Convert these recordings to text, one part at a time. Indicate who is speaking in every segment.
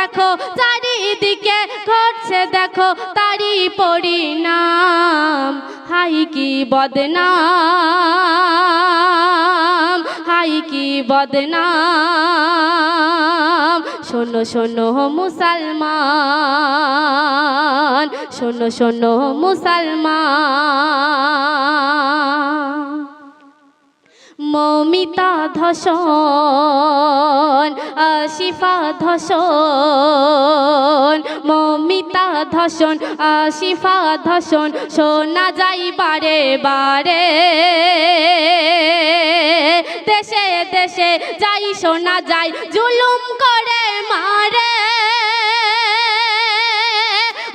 Speaker 1: দেখো, চারিদিকে ঘটছে দেখো তারি পরিণাম। হাই কি বদনাম, হাই কি বদনাম। শোনো শোনো মুসলমান, শোনো শোনো মুসলমান। মমিতা ধসন আশিফা ধসন মমিতা ধসন আশিফা ধসন শোনা যাই বারে বারে, দেশে দেশে যাই শোনা যাই, জুলুম করে মারে।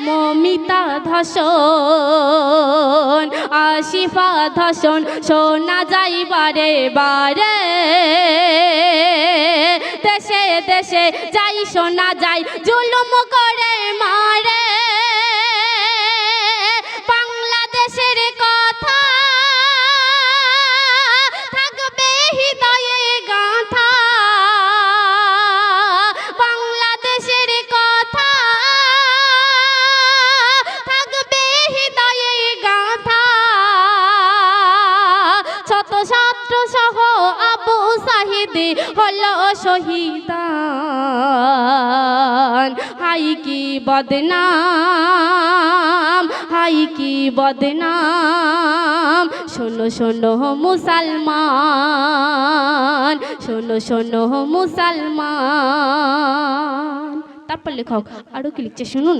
Speaker 1: মমিতা ধসন আশিফা ধসন শোনা যাই বারে বারে। দেশে যাই শোনা যাই, জুলুম করে মারে। বাংলাদেশের কথা থাকবে হৃদয়ে গাথা। বাংলাদেশের কথা থাকবে হৃদয়ে গাথা। শত ছাত্র সহ সাহিদি হলো শহীদান। হাই কি বদনাম, হাই কি বদনাম। শোনো শোনো মুসলমান, শোনো শোনো মুসলমান। তারপর লেখক, আরও কি লিখছে শুনুন।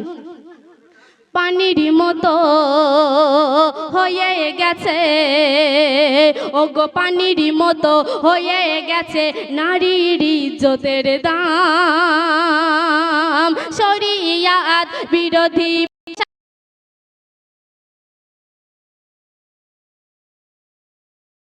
Speaker 1: পানির মতো হয়ে গেছে। ও গো পানির মতো হয়ে গেছে নারীর ইজ্জতের দাম। শরিয়াত বিরোধী